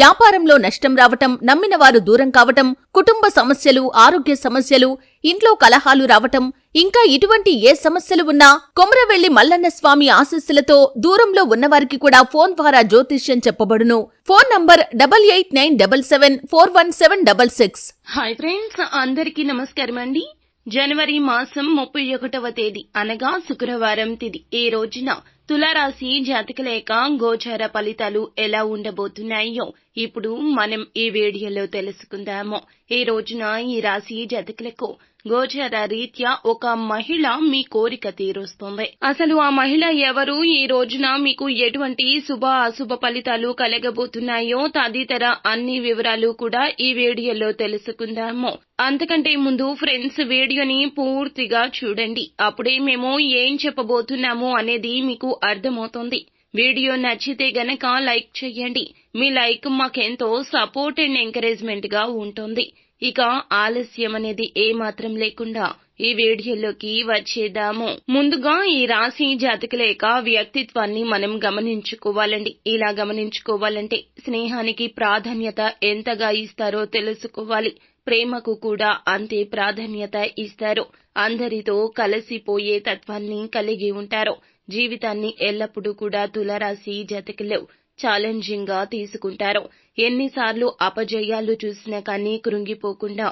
వ్యాపారంలో నష్టం రావటం నమ్మిన వారు దూరం కావటం కుటుంబ సమస్యలు ఆరోగ్య సమస్యలు ఇంట్లో కలహాలు రావటం ఇంకా ఇటువంటి ఏ సమస్యలు ఉన్నా కొమరవెల్లి మల్లన్న స్వామి ఆశస్సులతో దూరంలో ఉన్నవారికి కూడా ఫోన్ ద్వారా జ్యోతిష్యం చెప్పబడును. Phone number double eight nine double seven four one seven double six. Hi friends అందరికీ నమస్కారం అండి. జనవరి మాసం ముప్పై ఒకటవ తేదీ అనగా శుక్రవారం తిది. ఈ రోజున తులారాశి జాతకలేక గోచార ఫలితాలు ఎలా ఉండబోతున్నాయో ఇప్పుడు మనం ఈ వీడియోలో తెలుసుకుందాము. ఈ రోజున ఈ రాశి జతకులకు గోచర రీత్యా ఒక మహిళ మీ కోరిక తీరుస్తుంది. అసలు ఆ మహిళ ఎవరు? ఈ రోజున మీకు ఎటువంటి శుభ అశుభ ఫలితాలు కలగబోతున్నాయో తదితర అన్ని వివరాలు కూడా ఈ వీడియోలో తెలుసుకుందాము. అంతకంటే ముందు ఫ్రెండ్స్ వీడియోని పూర్తిగా చూడండి. అప్పుడే మేము ఏం చెప్పబోతున్నాము అనేది మీకు అర్థమవుతుంది. వీడియో నచ్చితే గనక లైక్ చేయండి. మీ లైక్ మాకెంతో సపోర్ట్ అండ్ ఎంకరేజ్మెంట్గా ఉంటుంది. ఇక ఆలస్యం అనేది ఏమాత్రం లేకుండా ఈ వీడియోలోకి వచ్చేద్దాము. ముందుగా ఈ రాశి జాతకుల యొక్క వ్యక్తిత్వాన్ని మనం గమనించుకోవాలండి. ఇలా గమనించుకోవాలంటే స్నేహానికి ప్రాధాన్యత ఎంతగా ఇస్తారో తెలుసుకోవాలి. ప్రేమకు కూడా అంతే ప్రాధాన్యత ఇస్తారు. అందరితో కలిసిపోయే తత్వాన్ని కలిగి ఉంటారు. జీవితాన్ని ఎల్లప్పుడూ కూడా తులరాశి జతకులు ఛాలెంజింగ్గా తీసుకుంటారు. ఎన్నిసార్లు అపజయాలు చూసినా కానీ కృంగిపోకుండా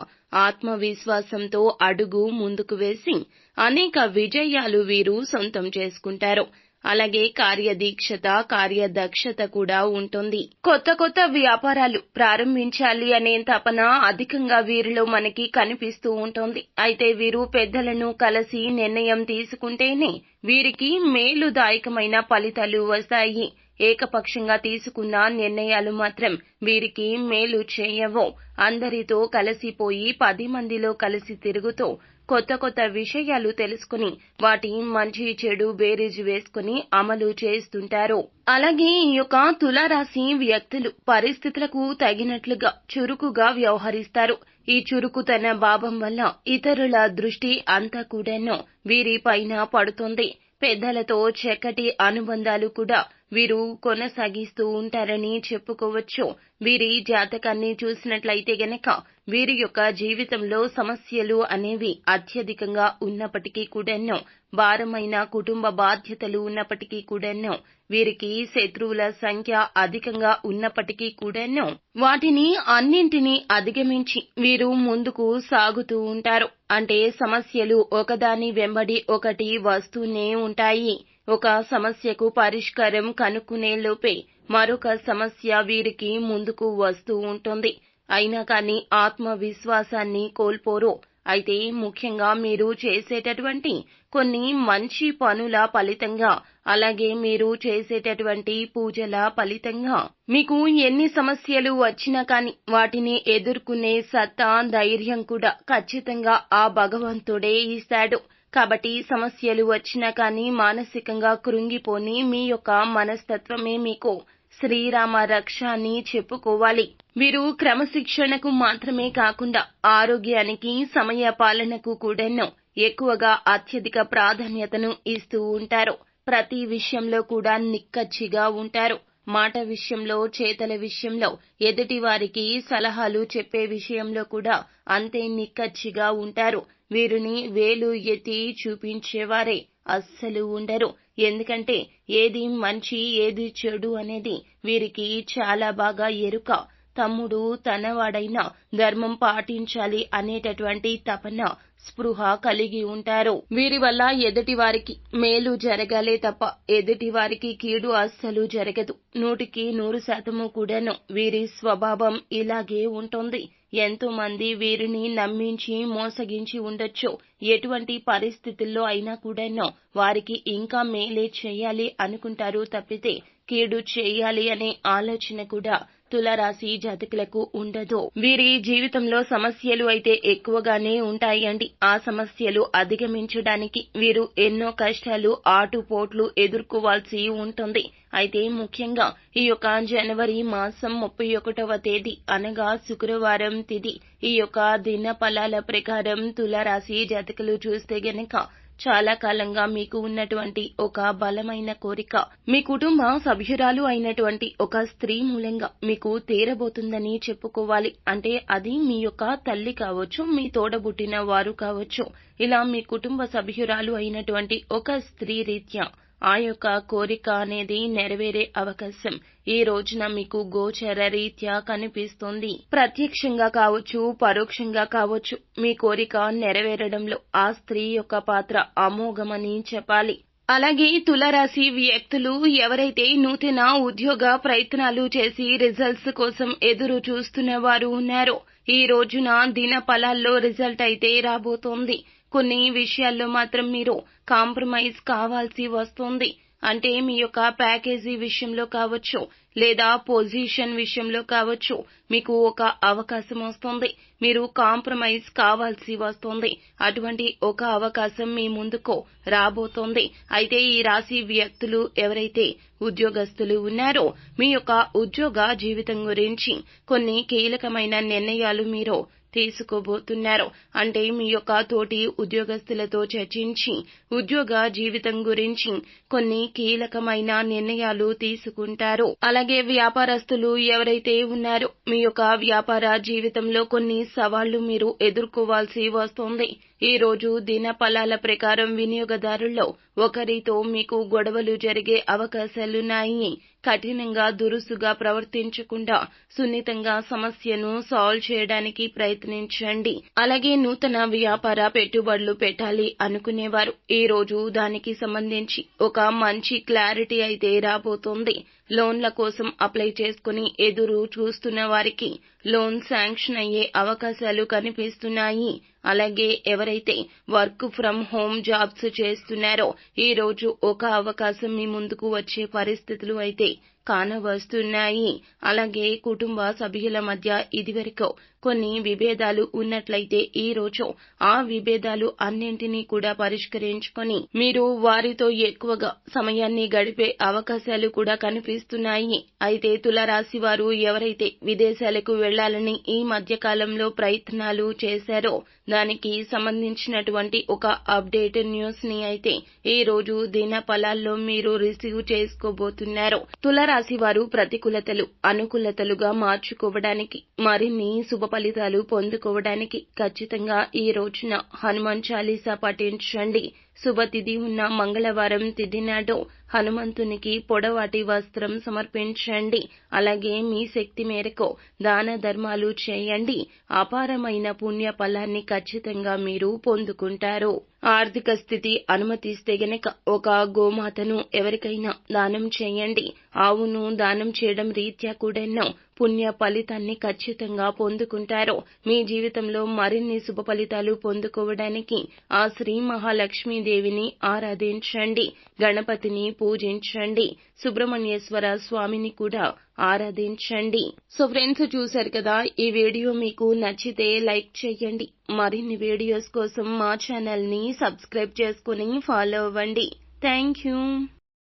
ఆత్మవిశ్వాసంతో అడుగు ముందుకు వేసి అనేక విజయాలు వీరు సొంతం చేసుకుంటారు. అలాగే కార్యదీక్షత కార్యదక్షత కూడా ఉంటుంది. కొత్త కొత్త వ్యాపారాలు ప్రారంభించాలి అనే తపన అధికంగా వీరిలో మనకి కనిపిస్తూ ఉంటుంది. అయితే వీరు పెద్దలను కలిసి నిర్ణయం తీసుకుంటేనే వీరికి మేలుదాయకమైన ఫలితాలు వస్తాయి. ఏకపక్షంగా తీసుకున్న నిర్ణయాలు మాత్రం వీరికి మేలు చేయవు. అందరితో కలిసిపోయి పది మందిలో కలిసి తిరుగుతూ కొత్త కొత్త విషయాలు తెలుసుకుని వాటి మంచి చెడు బేరీజు వేసుకుని అమలు చేస్తుంటారు. అలాగే ఈ యొక్క తులారాశి వ్యక్తులు పరిస్థితులకు తగినట్లుగా చురుకుగా వ్యవహరిస్తారు. ఈ చురుకుతన భావం వల్ల ఇతరుల దృష్టి అంతా కూడాను వీరి పైన పడుతుంది. పెద్దలతో చక్కటి అనుబంధాలు కూడా వీరు కొనసాగిస్తూ ఉంటారని చెప్పుకోవచ్చు. వీరి జాతకాన్ని చూసినట్లయితే గనక వీరి యొక్క జీవితంలో సమస్యలు అనేవి అత్యధికంగా ఉన్నప్పటికీ కూడాను భారమైన కుటుంబ బాధ్యతలు ఉన్నప్పటికీ కూడాను వీరికి శత్రువుల సంఖ్య అధికంగా ఉన్నప్పటికీ కూడాను వాటిని అన్నింటినీ అధిగమించి వీరు ముందుకు సాగుతూ ఉంటారు. అంటే సమస్యలు ఒకదాని వెంబడి ఒకటి వస్తూనే ఉంటాయి. ఒక సమస్యకు పరిష్కారం కనుక్కునే లోపే మరొక సమస్య వీరికి ముందుకు వస్తూ ఉంటుంది. అయినా కానీ ఆత్మవిశ్వాసాన్ని కోల్పోరు. అయితే ముఖ్యంగా మీరు చేసేటటువంటి కొన్ని మంచి పనుల ఫలితంగా అలాగే మీరు చేసేటటువంటి పూజల ఫలితంగా మీకు ఎన్ని సమస్యలు వచ్చినా కానీ వాటిని ఎదుర్కొనే సత్తా ధైర్యం కూడా ఖచ్చితంగా ఆ భగవంతుడే ఇస్తాడు. కాబట్టి సమస్యలు వచ్చినా కానీ మానసికంగా కృంగిపోని మీ యొక్క మనస్తత్వమే మీకు. శ్రీరామ రక్ష అని చెప్పుకోవాలి. వీరు క్రమశిక్షణకు మాత్రమే కాకుండా ఆరోగ్యానికి సమయ పాలనకు కూడాను ఎక్కువగా అత్యధిక ప్రాధాన్యతను ఇస్తూ ఉంటారు. ప్రతి విషయంలో కూడా నిక్కచ్చిగా ఉంటారు. మాట విషయంలో చేతల విషయంలో ఎదుటి వారికి సలహాలు చెప్పే విషయంలో కూడా అంతే నిక్కచ్చిగా ఉంటారు. వీరిని వేలు ఎత్తి చూపించేవారే అస్సలు ఉండరు. ఎందుకంటే ఏది మంచి ఏది చెడు అనేది వీరికి చాలా బాగా ఎరుక. తమ్ముడు తనవాడైన ధర్మం పాటించాలి అనేటటువంటి తపన స్పృహ కలిగి ఉంటారు. వీరి వల్ల ఎదుటి వారికి మేలు జరగాలే తప్ప ఎదుటి వారికి కీడు అస్సలు జరగదు. నూటికి నూరు శాతము కూడాను వీరి స్వభావం ఇలాగే ఉంటుంది. ఎంతో మంది వీరిని నమ్మించి మోసగించి ఉండొచ్చు. ఎటువంటి పరిస్థితుల్లో అయినా కూడాను వారికి ఇంకా మేలే చేయాలి అనుకుంటారు తప్పితే కీడు చేయాలి అనే ఆలోచన కూడా తులారాశి జాతకులకు ఉండదు. వీరి జీవితంలో సమస్యలు అయితే ఎక్కువగానే ఉంటాయండి ఆ సమస్యలు అధిగమించడానికి వీరు ఎన్నో కష్టాలు ఆటుపోట్లు ఎదుర్కోవాల్సి ఉంటుంది. అయితే ముఖ్యంగా ఈ యొక్క జనవరి మాసం ముప్పై ఒకటవ తేదీ అనగా శుక్రవారం తిది. ఈ యొక్క దిన ఫలాల ప్రకారం తులారాశి జాతకులు చూస్తే గనక చాలా కాలంగా మీకు ఉన్నటువంటి ఒక బలమైన కోరిక. మీ కుటుంబ సభ్యురాలు అయినటువంటి ఒక స్త్రీ మూలంగా మీకు తీరబోతుందని చెప్పుకోవాలి. అంటే అది మీ యొక్క తల్లి కావచ్చు మీ తోడబుట్టిన వారు కావచ్చు. ఇలా మీ కుటుంబ సభ్యురాలు అయినటువంటి ఒక స్త్రీ రీత్యా ఆ యొక్క కోరిక అనేది నెరవేరే అవకాశం. ఈ రోజున మీకు గోచర రీత్యా కనిపిస్తుంది. ప్రత్యక్షంగా కావచ్చు పరోక్షంగా కావచ్చు మీ కోరిక నెరవేరడంలో ఆ స్త్రీ యొక్క పాత్ర అమోఘమని చెప్పాలి. అలాగే తులరాశి వ్యక్తులు ఎవరైతే నూతన ఉద్యోగ ప్రయత్నాలు చేసి రిజల్ట్స్ కోసం ఎదురు చూస్తున్న వారు ఉన్నారో ఈ రోజున దిన ఫలాల్లో రిజల్ట్ అయితే రాబోతోంది. కొన్ని విషయాల్లో మాత్రం మీరు కాంప్రమైజ్ కావాల్సి వస్తుంది. అంటే మీ యొక్క ప్యాకేజీ విషయంలో కావచ్చు లేదా పొజిషన్ విషయంలో కావచ్చు మీకు ఒక అవకాశం వస్తుంది. మీరు కాంప్రమైజ్ కావాల్సి వస్తుంది. అటువంటి ఒక అవకాశం మీ ముందుకు రాబోతోంది. అయితే ఈ రాశి వ్యక్తులు ఎవరైతే ఉద్యోగస్తులు ఉన్నారో మీ యొక్క ఉద్యోగ జీవితం గురించి కొన్ని కీలకమైన నిర్ణయాలు మీరు తీసుకోబోతున్నారు. అంటే మీ యొక్క తోటి ఉద్యోగస్తులతో చర్చించి ఉద్యోగ జీవితం గురించి కొన్ని కీలకమైన నిర్ణయాలు తీసుకుంటారు. అలాగే వ్యాపారస్తులు ఎవరైతే ఉన్నారో మీ యొక్క వ్యాపార జీవితంలో కొన్ని సవాళ్ళు మీరు ఎదుర్కోవాల్సి వస్తుంది. ఈ రోజు దిన ఫలాల ప్రకారం వినియోగదారుల్లో ఒకరితో మీకు గొడవలు జరిగే అవకాశాలున్నాయి. కఠినంగా దురుసుగా ప్రవర్తించకుండా సున్నితంగా సమస్యను సాల్వ్ చేయడానికి ప్రయత్నించండి. అలాగే నూతన వ్యాపార పెట్టుబడులు పెట్టాలి అనుకునేవారు. ఈ రోజు దానికి సంబంధించి ఒక మంచి క్లారిటీ అయితే రాబోతోంది. లోన్ల కోసం అప్లై చేసుకుని ఎదురు చూస్తున్న వారికి లోన్ శాంక్షన్ అయ్యే అవకాశాలు కనిపిస్తున్నాయి. అలాగే ఎవరైతే వర్క్ ఫ్రం హోమ్ జాబ్స్ చేస్తున్నారో ఈ రోజు ఒక అవకాశం మీ ముందుకు వచ్చే పరిస్థితులు అయితే కానవస్తున్నాయి. అలాగే కుటుంబ సభ్యుల మధ్య ఇదివరకు కొన్ని విభేదాలు ఉన్నట్లయితే ఈ రోజు ఆ విభేదాలు అన్నింటినీ కూడా పరిష్కరించుకొని మీరు వారితో ఎక్కువగా సమయాన్ని గడిపే అవకాశాలు కూడా కనిపిస్తున్నాయి. అయితే తులరాశి వారు ఎవరైతే విదేశాలకు వెళ్ళాలని ఈ మధ్య కాలంలో ప్రయత్నాలు చేశారో దానికి సంబంధించినటువంటి ఒక అప్డేట్ న్యూస్ని అయితే ఈ రోజు దిన ఫలాల్లో మీరు రిసీవ్ చేసుకోబోతున్నారు. తులరాశి వారు ప్రతికూలతలు అనుకూలతలుగా మార్చుకోవడానికి మరిన్ని శుభ ఫలితాలు పొందుకోవడానికి ఖచ్చితంగా ఈ రోజున హనుమాన్ చాలీసా పఠించండి. శుభతిథి ఉన్న మంగళవారం తిథి నాడు హనుమంతునికి పొడవాటి వస్త్రం సమర్పించండి. అలాగే మీ శక్తి మేరకు దాన ధర్మాలు చేయండి. అపారమైన పుణ్య ఫలాన్ని ఖచ్చితంగా మీరు పొందుకుంటారు. ఆర్థిక స్థితి అనుమతిస్తే గనక ఒక గోమాతను ఎవరికైనా దానం చేయండి. ఆవును దానం చేయడం రీత్యా కూడాను పుణ్య ఫలితాన్ని ఖచ్చితంగా పొందుకుంటారు మీ జీవితంలో మరిన్ని శుభ ఫలితాలు పొందుకోవడానికి ఆ శ్రీ మహాలక్ష్మీదేవిని ఆరాధించండి గణపతిని పూజించండి సుబ్రహ్మణ్యేశ్వర స్వామిని కూడా ఆరాధించండి. సో ఫ్రెండ్స్ చూశారు కదా ఈ వీడియో మీకు నచ్చితే లైక్ చేయండి. మరిన్ని వీడియోస్ కోసం మా ఛానల్ని సబ్స్క్రైబ్ చేసుకుని ఫాలో అవ్వండి. Thank you